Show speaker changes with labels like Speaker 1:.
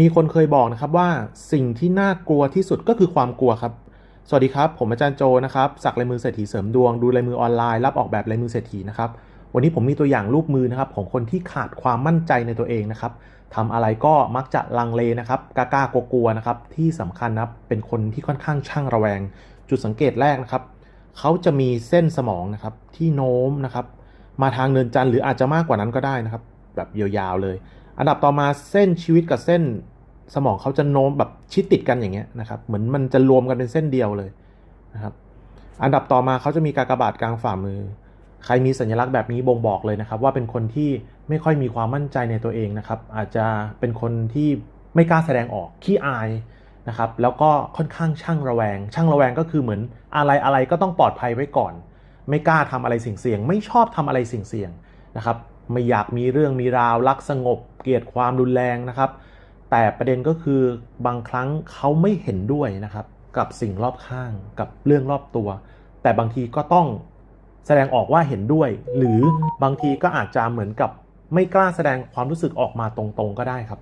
Speaker 1: มีคนเคยบอกนะครับว่าสิ่งที่น่ากลัวที่สุดก็คือความกลัวครับ สวัสดีครับ ผมอาจารย์โจนะครับสักลายมือเศรษฐีเสริมดวง ดูลายมือออนไลน์รับออกแบบลายมือเศรษฐีนะครับวันนี้ผมมีตัวอย่างรูปมือนะครับของคนที่ขาดความมั่นใจในตัวเองนะครับทำอะไรก็มักจะลังเลนะครับกล้าๆกลัวๆนะครับที่สำคัญนะครับเป็นคนที่ค่อนข้างช่างระแวง จุดสังเกตแรกนะครับเขาจะมีเส้นสมองนะครับที่โน้มนะครับมาทางเนินจันทร์หรืออาจจะมากกว่านั้นก็ได้นะครับ แบบยาวๆเลย อันดับต่อมาเส้นชีวิตกับเส้นสมองเขาจะโน้มแบบชิดติดกันอย่างเงี้ยนะครับ เหมือนมันจะรวมกันเป็นเส้นเดียวเลยนะครับ อันดับต่อมาเขาจะมีกากบาทกลางฝ่ามือ ใครมีสัญลักษณ์แบบนี้บ่งบอกเลยนะครับ ว่าเป็นคนที่ไม่ค่อยมีความมั่นใจในตัวเองนะครับ อาจจะเป็นคนที่ไม่กล้าแสดงออกขี้อายนะครับ แล้วก็ค่อนข้างช่างระแวง ช่างระแวงก็คือเหมือนอะไรอะไรก็ต้องปลอดภัยไว้ก่อน ไม่กล้าทำอะไรเสี่ยงๆไม่ชอบทำอะไรเสี่ยงๆนะครับ ไม่อยากมีเรื่องมีราวรักสงบ เกลียดความรุนแรงนะครับ แต่ประเด็นก็คือบางครั้งเขาไม่เห็นด้วยนะครับ กับสิ่งรอบข้างกับเรื่องรอบตัว แต่บางทีก็ต้องแสดงออกว่าเห็นด้วย หรือบางทีก็อาจจะเหมือนกับไม่กล้าแสดงความรู้สึกออกมาตรงๆก็ได้ครับ